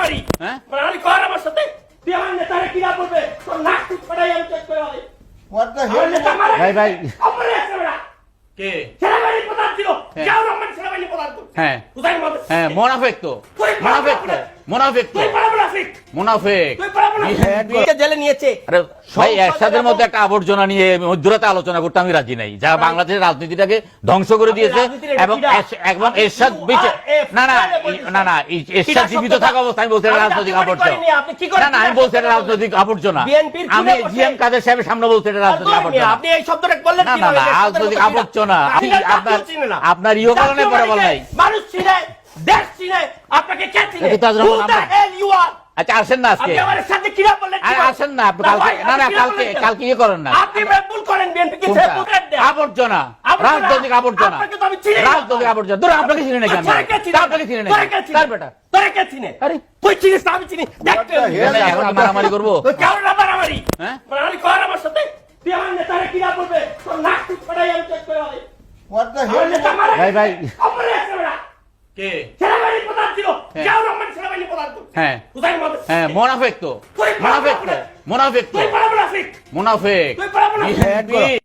মারামারি হ্যাঁ? মারামারি কর আমার সাথে। তুই আমার নেতারে কিনা করবে? তোর নাক টুক ফাটাই আমি চেক করে হবে ভাই, ভাই। অপরে আছে ওরা। কে? সেনাবাহিনী প্রধান ছিল। হ্যাঁ। জিয়াউর রহমান সেনাবাহিনী প্রধান তো হ্যাঁ। হ্যাঁ মোনাফেক তো। মোনাফেক তো। মোনাফেক। তো। তুই মুনাফিক। জেলে নিয়েছে? ভাই এরশাদের মধ্যে একটা আবর্জনা নিয়ে মধ্যরাতে আলোচনা করতে আমি রাজি নাই। যারা বাংলাদেশের রাজনীতিটাকে ধ্বংস করে দিয়েছে এবং এবং এরশাদ বিচে না না না না এরশাদ জীবিত থাকা অবস্থায় আমি বলছি রাজনৈতিক আবর্জনা। করিনি, আপনি কি করে না না আমি বলছি এটা রাজনৈতিক আবর্জনা। আমি কাদের সাহেবের সামনে বলছি এটা রাজনৈতিক আবর্জনা। আপনি এই শব্দটা বললেন না না ভাবে? না এই শব্দের রাজনৈতিক আবর্জনা। আপনি আপনি- জাতীয় আপনার ইয়ে কারণে পরে বল মানে নাই। মানুষ চিনে দেশ চিনে আপনাকে কে আমরা-? আচ্ছা আসেন না আজকে। আমার সাথে কিরা বললেন আরে আসেন না আপনি কালকে না না কালকে কালকে ইয়ে করেন না। আপনি ভুল করেন বিএনপি কে আবর্জনা। আবর্জনা? রাজনৈতিক আবর্জনা। আপনাকে তো আমি চিনি রাজনৈতিক আবর্জনা। ধরো আপনাকে চিনি নাকি আমি? কে আপনাকে চিনি নাকি? তোরে কে চিনে? কার বেটা। তোরে কে চিনে? আরে। তুই চিনিস না, আমি চিনি। দেখতে? না, এখন মারামারি করব। তো কেমন না মারামারি? হ্যাঁ? মারামারি কর আমার সাথে। তুই আমার নেতারে কিনা বলবে, তোর নাক টুক ফাটাই আমি চেক করে আমার মারা ভাই, ভাই। কে? সেনাবাহিনী প্রধান ছিল। হ্যাঁ। জিয়াউর রহমান সেনাবাহিনী প্রধান হ্যাঁ। হ্যাঁ মোনাফেক তো। মোনাফেক তো। মোনাফেক তো। মুনাফিক। তুই